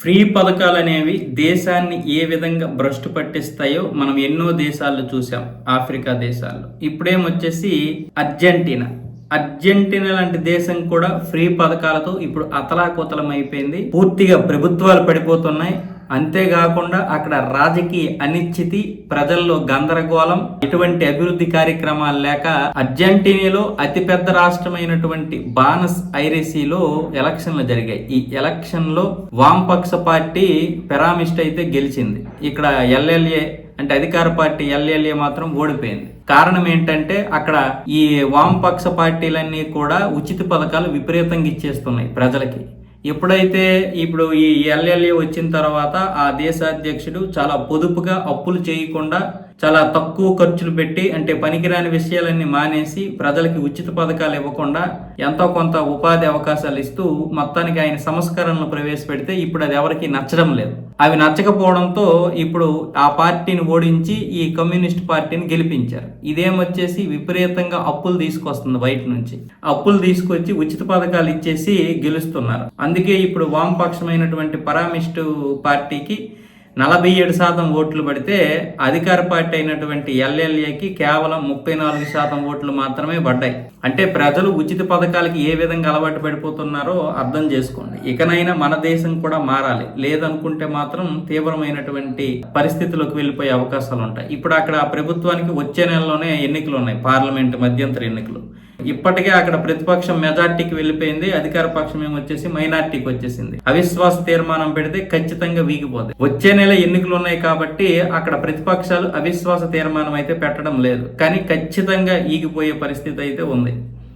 Free పథకాలు అనేవి దేశాన్ని ఏ విధంగా భ్రష్టు పట్టిస్తాయో మనం ఎన్నో దేశాల్లో చూసాం ఆఫ్రికా దేశాల్లో. ఇప్పుడేమొచ్చేసి అర్జెంటీనా. అర్జెంటీనా లాంటి దేశం కూడా ఫ్రీ పథకాలతో ఇప్పుడు అతలాకుతలం అయిపోయింది పూర్తిగా ప్రభుత్వాలు పడిపోతున్నాయి. అంతేకాకుండా అక్కడ రాజకీయ అనిశ్చితి ప్రజల్లో గందరగోళం ఎటువంటి అభివృద్ధి కార్యక్రమాలు లేక అర్జెంటీనాలో అతిపెద్ద రాష్ట్రమైనటువంటి బానస్ ఐరేసీలో ఎలక్షన్లు జరిగాయి. ఈ ఎలక్షన్లో వామపక్ష పార్టీ పెరామిస్ట్ అయితే గెలిచింది. ఇక్కడ ఎల్ఎల్ఏ అంటే అధికార పార్టీ ఎల్ఎల్ఏ మాత్రం ఓడిపోయింది. కారణం ఏంటంటే అక్కడ ఈ వామపక్ష పార్టీలన్నీ కూడా ఉచిత పథకాలు విపరీతంగా ఇచ్చేస్తున్నాయి ప్రజలకి. ఎప్పుడైతే ఇప్పుడు ఈ ఎల్ఎల్ఏ వచ్చిన తర్వాత ఆ దేశాధ్యక్షుడు చాలా పొదుపుగా అప్పులు చేయకుండా చాలా తక్కువ ఖర్చులు పెట్టి అంటే పనికిరాని విషయాలన్నీ మానేసి ప్రజలకి ఉచిత పథకాలు ఇవ్వకుండా ఎంతో కొంత ఉపాధి అవకాశాలు ఇస్తూ మొత్తానికి ఆయన సంస్కరణలు ప్రవేశపెడితే ఇప్పుడు అది ఎవరికి నచ్చడం లేదు. అవి నచ్చకపోవడంతో ఇప్పుడు ఆ పార్టీని ఓడించి ఈ కమ్యూనిస్ట్ పార్టీని గెలిపించారు. ఇదేమొచ్చేసి విపరీతంగా అప్పులు తీసుకొస్తుంది బయట నుంచి. అప్పులు తీసుకొచ్చి ఉచిత పథకాలు ఇచ్చేసి గెలుస్తున్నారు. అందుకే ఇప్పుడు వామపక్షమైనటువంటి పరామిస్టు పార్టీకి నలభై ఏడు శాతం ఓట్లు పడితే అధికార పార్టీ అయినటువంటి ఎల్ఎల్ఏకి కేవలం ముప్పై నాలుగు శాతం ఓట్లు మాత్రమే పడ్డాయి. అంటే ప్రజలు ఉచిత పథకాలకి ఏ విధంగా అలవాటు పడిపోతున్నారో అర్థం చేసుకోండి. ఇకనైనా మన దేశం కూడా మారాలి. లేదనుకుంటే మాత్రం తీవ్రమైనటువంటి పరిస్థితులకు వెళ్ళిపోయే అవకాశాలు ఉంటాయి. ఇప్పుడు అక్కడ ప్రభుత్వానికి వచ్చే నెలలోనే ఎన్నికలు ఉన్నాయి. పార్లమెంట్ మధ్యంతర ఎన్నికలు. ఇప్పటికే అక్కడ ప్రతిపక్షం మెజార్టీకి వెళ్ళిపోయింది అధికార పక్షం ఏమొచ్చేసి మైనార్టీకి వచ్చేసింది. అవిశ్వాస తీర్మానం పెడితే ఖచ్చితంగా వీగిపోతుంది వచ్చే నెల ఎన్నికలు ఉన్నాయి కాబట్టి అక్కడ ప్రతిపక్షాలు అవిశ్వాస తీర్మానం అయితే పెట్టడం లేదు. కానీ ఖచ్చితంగా ఈగిపోయే పరిస్థితి అయితే ఉంది.